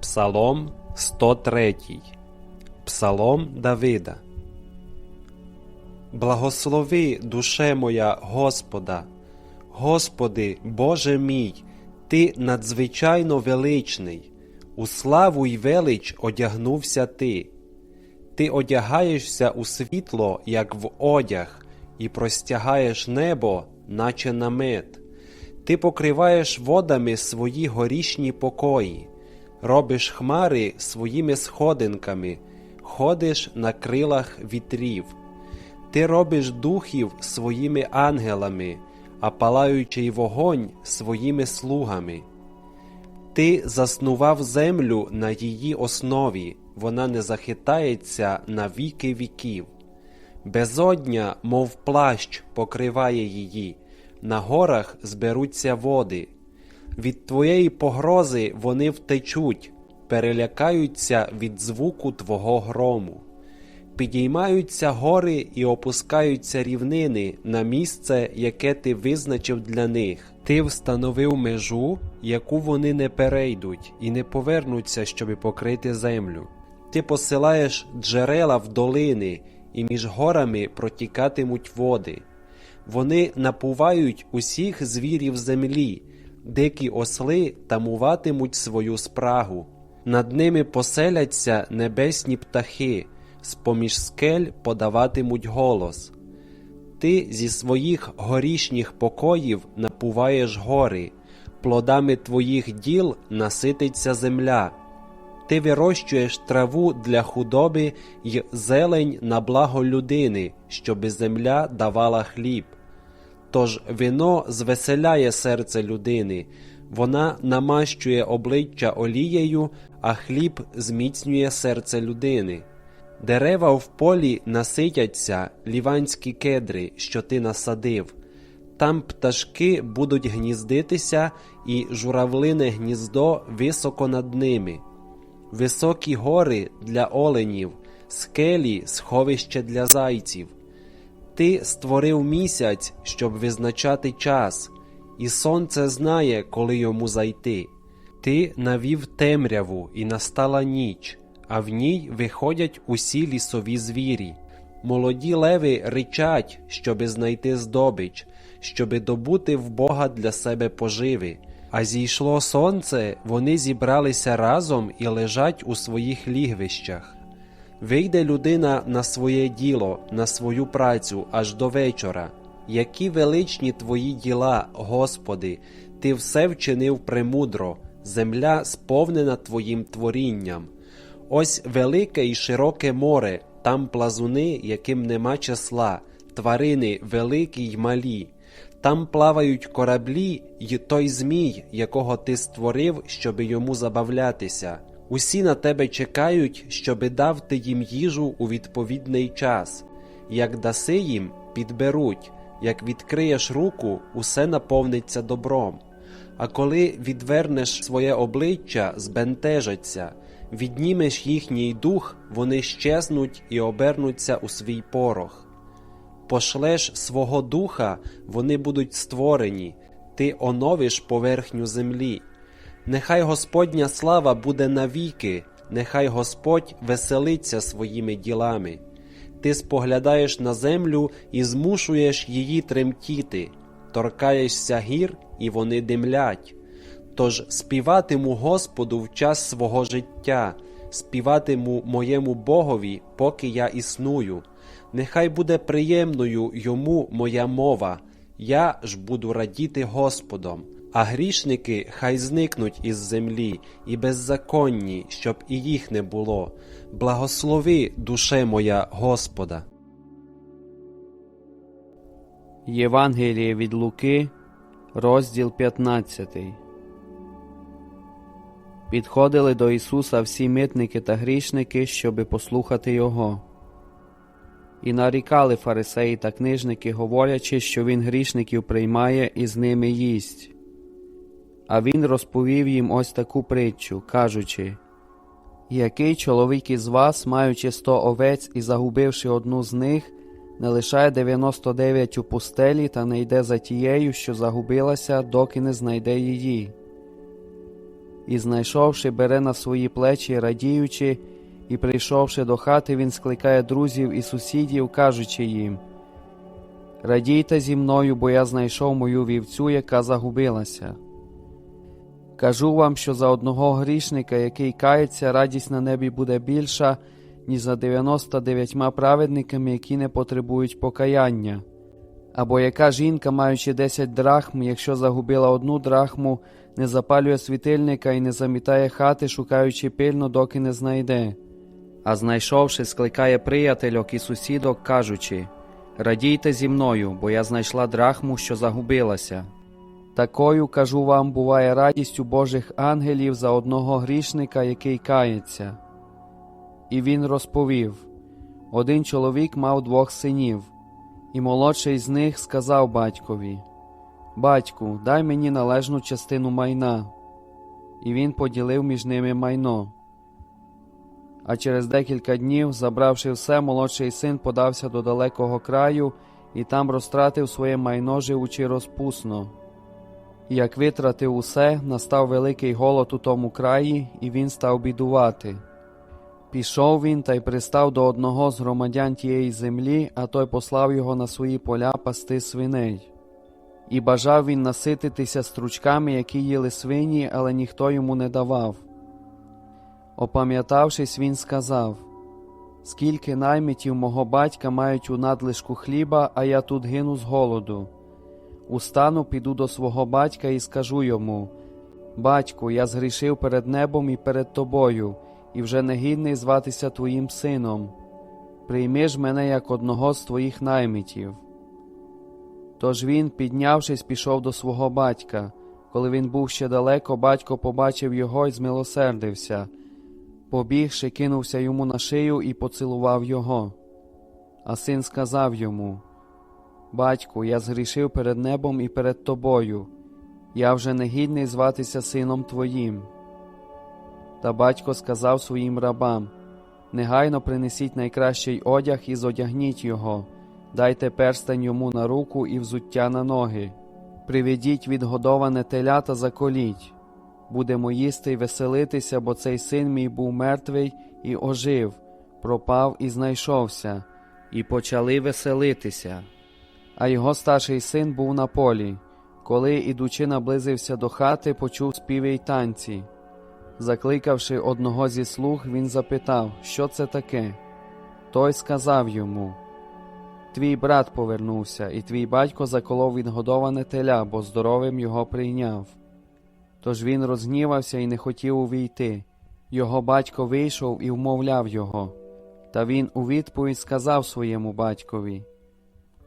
Псалом 103. Псалом Давида. Благослови, душе моя Господа. Господи, Боже мій, Ти надзвичайно величний, у славу й велич одягнувся Ти. Ти одягаєшся у світло, як в одяг, і простягаєш небо, наче намет. Ти покриваєш водами свої горішні покої, робиш хмари своїми сходинками, ходиш на крилах вітрів. Ти робиш духів своїми ангелами, а палаючий вогонь своїми слугами. Ти заснував землю на її основі, вона не захитається на віки віків. Безодня, мов плащ, покриває її, на горах зберуться води. Від твоєї погрози вони втечуть, перелякаються від звуку твого грому. Підіймаються гори і опускаються рівнини на місце, яке ти визначив для них. Ти встановив межу, яку вони не перейдуть і не повернуться, щоби покрити землю. Ти посилаєш джерела в долини, і між горами протікатимуть води. Вони напувають усіх звірів землі, дикі осли тамуватимуть свою спрагу. Над ними поселяться небесні птахи, з поміж скель подаватимуть голос. Ти зі своїх горішніх покоїв напуваєш гори, плодами твоїх діл насититься земля. Ти вирощуєш траву для худоби й зелень на благо людини, щоби земля давала хліб. Тож вино звеселяє серце людини, вона намащує обличчя олією, а хліб зміцнює серце людини. Дерева в полі наситяться, ліванські кедри, що ти насадив. Там пташки будуть гніздитися, і журавлине гніздо високо над ними. Високі гори для оленів, скелі сховище для зайців. Ти створив місяць, щоб визначати час, і сонце знає, коли йому зайти. Ти навів темряву, і настала ніч, а в ній виходять усі лісові звірі. Молоді леви ричать, щоби знайти здобич, щоби добути в Бога для себе поживи. А зійшло сонце, вони зібралися разом і лежать у своїх лігвищах. Вийде людина на своє діло, на свою працю аж до вечора. Які величні твої діла, Господи, Ти все вчинив премудро, земля сповнена Твоїм творінням. Ось велике і широке море, там плазуни, яким нема числа, тварини великі й малі. Там плавають кораблі й той Змій, якого ти створив, щоби йому забавлятися. Усі на тебе чекають, щоби дав ти їм їжу у відповідний час. Як даси їм, підберуть, як відкриєш руку, усе наповниться добром. А коли відвернеш своє обличчя, збентежаться, віднімеш їхній дух, вони щезнуть і обернуться у свій порох. Пошлеш свого духа, вони будуть створені, ти оновиш поверхню землі. Нехай Господня слава буде навіки, нехай Господь веселиться своїми ділами. Ти споглядаєш на землю і змушуєш її тремтіти, торкаєшся гір, і вони димлять. Тож співатиму Господу в час свого життя, співатиму моєму Богові, поки я існую. Нехай буде приємною йому моя мова, я ж буду радіти Господом, а грішники хай зникнуть із землі, і беззаконні, щоб і їх не було. Благослови, душе моя Господа. Євангеліє від Луки, розділ 15. Підходили до Ісуса всі митники та грішники, щоби послухати Його. І нарікали фарисеї та книжники, говорячи, що він грішників приймає і з ними їсть. А він розповів їм ось таку притчу, кажучи Який чоловік із вас, маючи сто овець і загубивши одну з них, не лишає 99 у пустелі та не йде за тією, що загубилася, доки не знайде її. І, знайшовши, бере на свої плечі, радіючи, і прийшовши до хати, він скликає друзів і сусідів, кажучи їм: Радійте зі мною, бо я знайшов мою вівцю, яка загубилася. Кажу вам, що за одного грішника, який кається, радість на небі буде більша, ніж за 99 праведниками, які не потребують покаяння. Або яка жінка, маючи 10 драхм, якщо загубила одну драхму, не запалює світильника і не замітає хати, шукаючи пильно, доки не знайде. А знайшовши, скликає приятельок і сусідок, кажучи Радійте зі мною, бо я знайшла драхму, що загубилася. Такою, кажу вам, буває радість у Божих ангелів за одного грішника, який кається. І він розповів один чоловік мав двох синів, і молодший з них сказав батькові Батьку, дай мені належну частину майна. І він поділив між ними майно. А через декілька днів, забравши все, молодший син подався до далекого краю і там розтратив своє майно, живучи розпусно. Як витратив усе, настав великий голод у тому краї, і він став бідувати. Пішов він та й пристав до одного з громадян тієї землі, а той послав його на свої поля пасти свиней. І бажав він насититися стручками, які їли свині, але ніхто йому не давав. Опам'ятавшись, він сказав Скільки наймитів мого батька мають у надлишку хліба, а я тут гину з голоду. Устану, піду до свого батька і скажу йому Батьку, я згрішив перед небом і перед тобою, і вже не гідний зватися твоїм сином. Прийми ж мене як одного з твоїх наймитів. Тож він, піднявшись, пішов до свого батька. Коли він був ще далеко, батько побачив його і змилосердився. Побігши, кинувся йому на шию і поцілував його. А син сказав йому Батьку, я згрішив перед небом і перед тобою. Я вже не гідний зватися сином твоїм. Та батько сказав своїм рабам Негайно принесіть найкращий одяг і зодягніть його, дайте перстень йому на руку і взуття на ноги. Приведіть відгодоване теля та заколіть. Будемо їсти й веселитися, бо цей син мій був мертвий і ожив, пропав і знайшовся, і почали веселитися. А його старший син був на полі. Коли, ідучи, наблизився до хати, почув співи й танці. Закликавши одного зі слуг, він запитав, що це таке. Той сказав йому Твій брат повернувся, і твій батько заколов відгодоване теля, бо здоровим його прийняв. Тож він розгнівався і не хотів увійти. Його батько вийшов і вмовляв його. Та він у відповідь сказав своєму батькові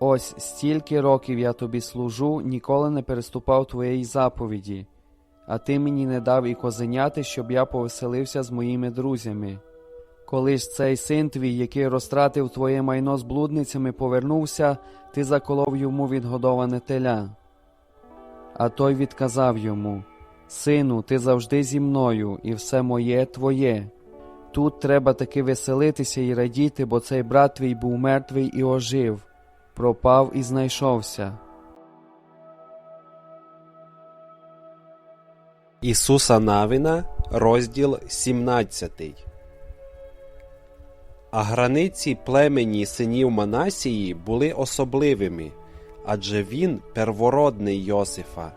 Ось стільки років я тобі служу, ніколи не переступав твоєї заповіді, а ти мені не дав і козеняти, щоб я повеселився з моїми друзями. Коли ж цей син твій, який розтратив твоє майно з блудницями, повернувся, ти заколов йому відгодоване теля. А той відказав йому Сину, ти завжди зі мною, і все моє твоє. Тут треба таки веселитися і радіти, бо цей брат твій був мертвий і ожив, пропав і знайшовся. Ісуса Навина, розділ 17. А границі племені синів Манасії були особливими, адже він первородний Йосифа.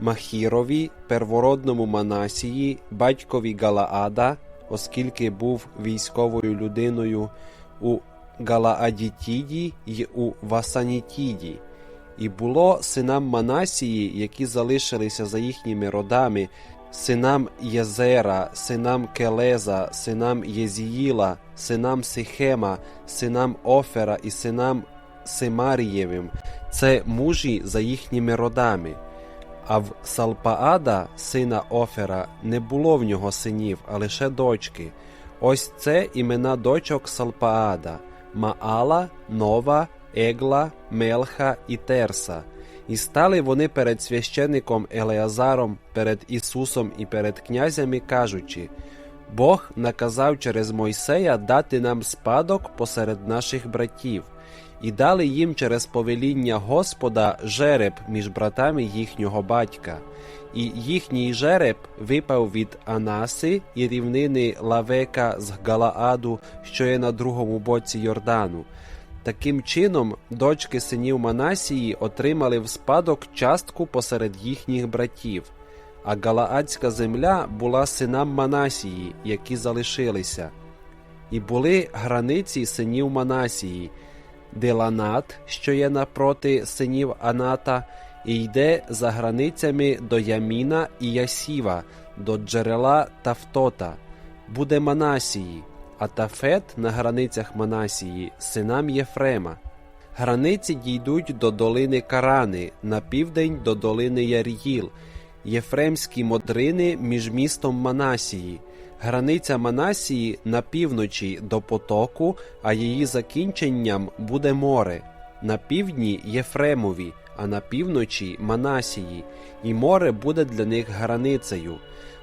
Махірові, первородному Манасії, батькові Галаада, оскільки був військовою людиною у Галаадітіді й у Васанітіді, і було синам Манасії, які залишилися за їхніми родами, синам Єзера, синам Келеза, синам Єзіїла, синам Сихема, синам Офера і синам Семарієвим, це мужі за їхніми родами. А в Салпаада, сина Офера, не було в нього синів, а лише дочки. Ось це імена дочок Салпаада Маала, Нова, Егла, Мелха і Терса. І стали вони перед священником Елеазаром, перед Ісусом і перед князями, кажучи Бог наказав через Мойсея дати нам спадок посеред наших братів, і дали їм через повеління Господа жереб між братами їхнього батька. І їхній жереб випав від Анаси і рівнини Лавека з Галааду, що є на другому боці Йордану. Таким чином, дочки синів Манасії отримали в спадок частку посеред їхніх братів, а Галаадська земля була синам Манасії, які залишилися. І були границі синів Манасії, Деланат, що є напроти синів Аната, і йде за границями до Яміна і Ясіва, до джерела Тафтота, буде Манасії, а Тафет на границях Манасії, синам Єфрема. Границі дійдуть до долини Карани, на південь до долини Яр'їл, Єфремські модрини між містом Манасії, границя Манасії на півночі до потоку, а її закінченням буде море, на півдні Єфремові, а на півночі Манасії, і море буде для них границею.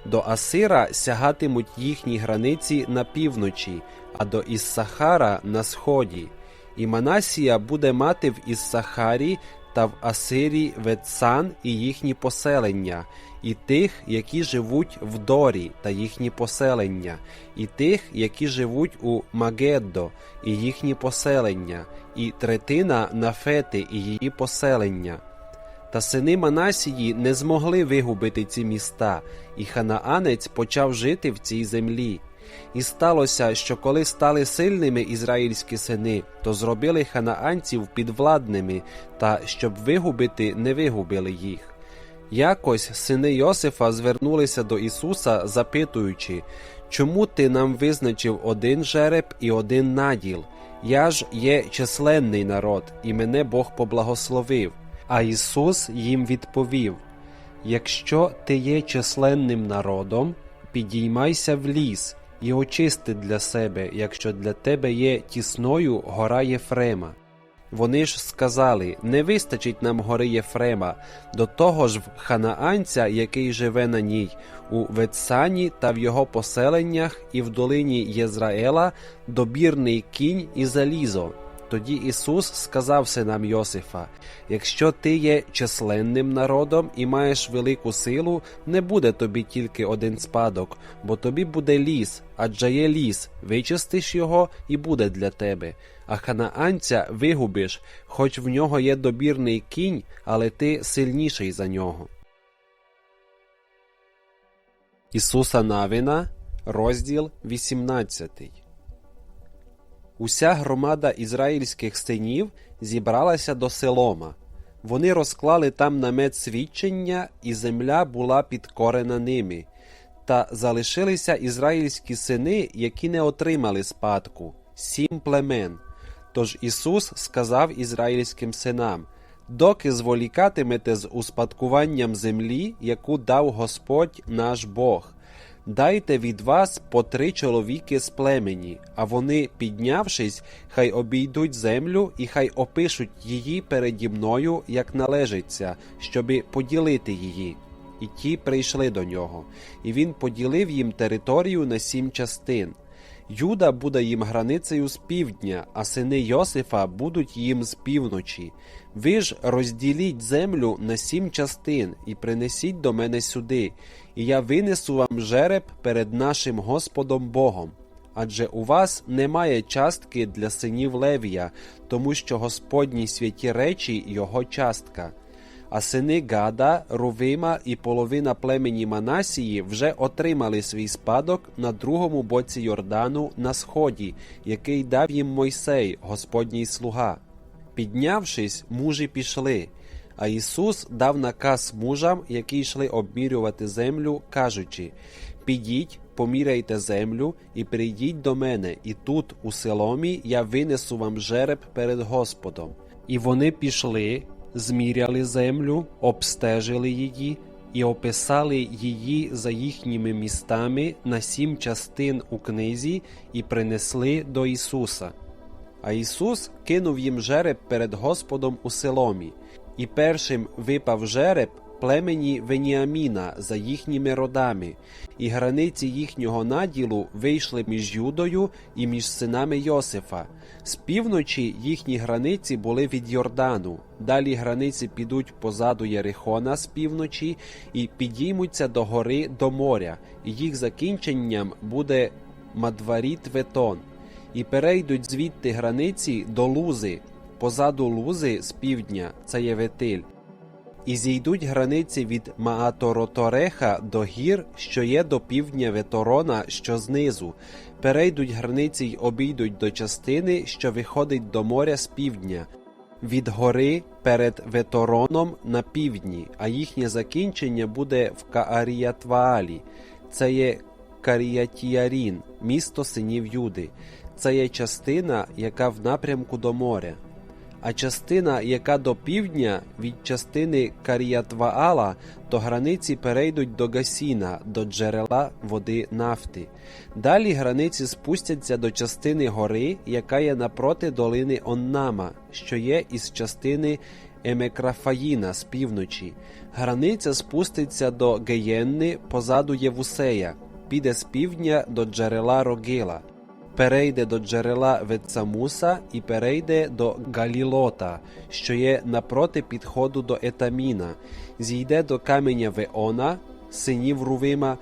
До Асира сягатимуть їхні границі на півночі, а до Іссахара на сході. І Манасія буде мати в Іссахарі та в Асирі Ветсан і їхні поселення, і тих, які живуть в Дорі та їхні поселення, і тих, які живуть у Магеддо і їхні поселення, і третина Нафети і її поселення. Та сини Манасії не змогли вигубити ці міста, і ханаанець почав жити в цій землі. І сталося, що коли стали сильними ізраїльські сини, то зробили ханаанців підвладними, та щоб вигубити, не вигубили їх. Якось сини Йосифа звернулися до Ісуса, запитуючи, чому ти нам визначив один жереб і один наділ? Я ж є численний народ, і мене Бог поблагословив. А Ісус їм відповів: Якщо ти є численним народом, підіймайся в ліс і очисти для себе, якщо для тебе є тісною гора Єфрема. Вони ж сказали: не вистачить нам гори Єфрема, до того ж в ханаанця, який живе на ній, у Ветсані та в його поселеннях і в долині Єзраїла добірний кінь і залізо. Тоді Ісус сказав синам Йосифа: Якщо ти є численним народом і маєш велику силу, не буде тобі тільки один спадок, бо тобі буде ліс, адже є ліс, вичистиш його і буде для тебе. А ханаанця вигубиш, хоч в нього є добірний кінь, але ти сильніший за нього. Ісуса Навина, розділ 18 Уся громада ізраїльських синів зібралася до Селома. Вони розклали там намет свідчення, і земля була підкорена ними. Та залишилися ізраїльські сини, які не отримали спадку сім племен. Тож Ісус сказав ізраїльським синам: Доки зволікатимете з успадкуванням землі, яку дав Господь наш Бог. Дайте від вас по три чоловіки з племені, а вони, піднявшись, хай обійдуть землю і хай опишуть її переді мною, як належиться, щоби поділити її. І ті прийшли до нього, і він поділив їм територію на сім частин. Юда буде їм границею з півдня, а сини Йосифа будуть їм з півночі. Ви ж розділіть землю на сім частин і принесіть до мене сюди, і я винесу вам жереб перед нашим Господом Богом. Адже у вас немає частки для синів Левія, тому що Господні святі речі його частка. А сини Гада, Рувима і половина племені Манасії вже отримали свій спадок на другому боці Йордану на сході, який дав їм Мойсей, Господній слуга. Піднявшись, мужі пішли. А Ісус дав наказ мужам, які йшли обмірювати землю, кажучи: Підіть, поміряйте землю і прийдіть до мене, і тут, у селомі, я винесу вам жереб перед Господом. І вони пішли, зміряли землю, обстежили її і описали її за їхніми містами на сім частин у книзі і принесли до Ісуса. А Ісус кинув їм жереб перед Господом у селомі, і першим випав жереб, племені Веніаміна за їхніми родами, і границі їхнього наділу вийшли між Юдою і між синами Йосифа. З півночі їхні границі були від Йордану. Далі границі підуть позаду Єрихона з півночі і підіймуться до гори до моря, їх закінченням буде Мадваріт Ветон. І перейдуть звідти границі до Лузи, позаду Лузи з півдня, це є Ветиль. І зійдуть границі від Мааторотореха до гір, що є до півдня Веторона, що знизу. Перейдуть границі й обійдуть до частини, що виходить до моря з півдня, від гори перед Ветороном на півдні, а їхнє закінчення буде в Кааріятваалі. Це є Каріятіарін, місто синів Юди. Це є частина, яка в напрямку до моря. А частина, яка до півдня від частини Каріятваала, то границі перейдуть до Гасіна, до джерела води нафти. Далі границі спустяться до частини гори, яка є напроти долини Оннама, що є із частини Емекрафаїна з півночі. Границя спуститься до Геєнни позаду Євусея, піде з півдня до джерела Рогила перейде до джерела Вецамуса і перейде до Галілота, що є напроти підходу до Етаміна, зійде до каменя Веона, синів Рувима,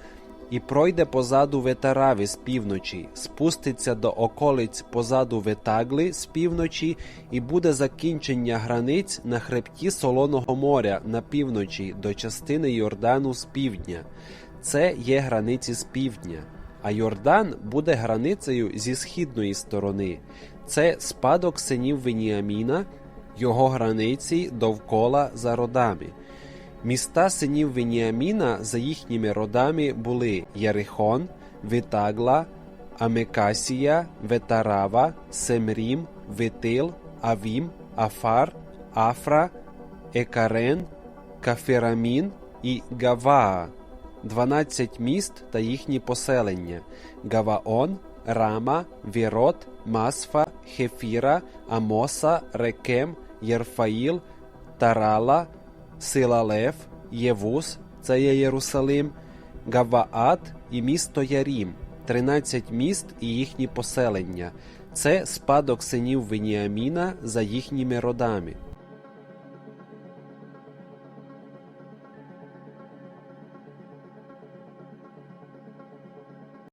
і пройде позаду Ветарави з півночі, спуститься до околиць позаду Ветагли з півночі, і буде закінчення границь на хребті Солоного моря на півночі до частини Йордану з півдня. Це є границі з півдня а Йордан буде границею зі східної сторони. Це спадок синів Веніаміна, його границі довкола за родами. Міста синів Веніаміна за їхніми родами були Ярихон, Витагла, Амекасія, Ветарава, Семрім, Витил, Авім, Афар, Афра, Екарен, Каферамін і Гаваа. 12 міст та їхні поселення Гаваон, Рама, Вірот, Масфа, Хефіра, Амоса, Рекем, Єрфаїл, Тарала, Силалев, Євус, це є Єрусалим, Гаваат і місто Ярім, 13 міст і їхні поселення. Це спадок синів Веніаміна за їхніми родами.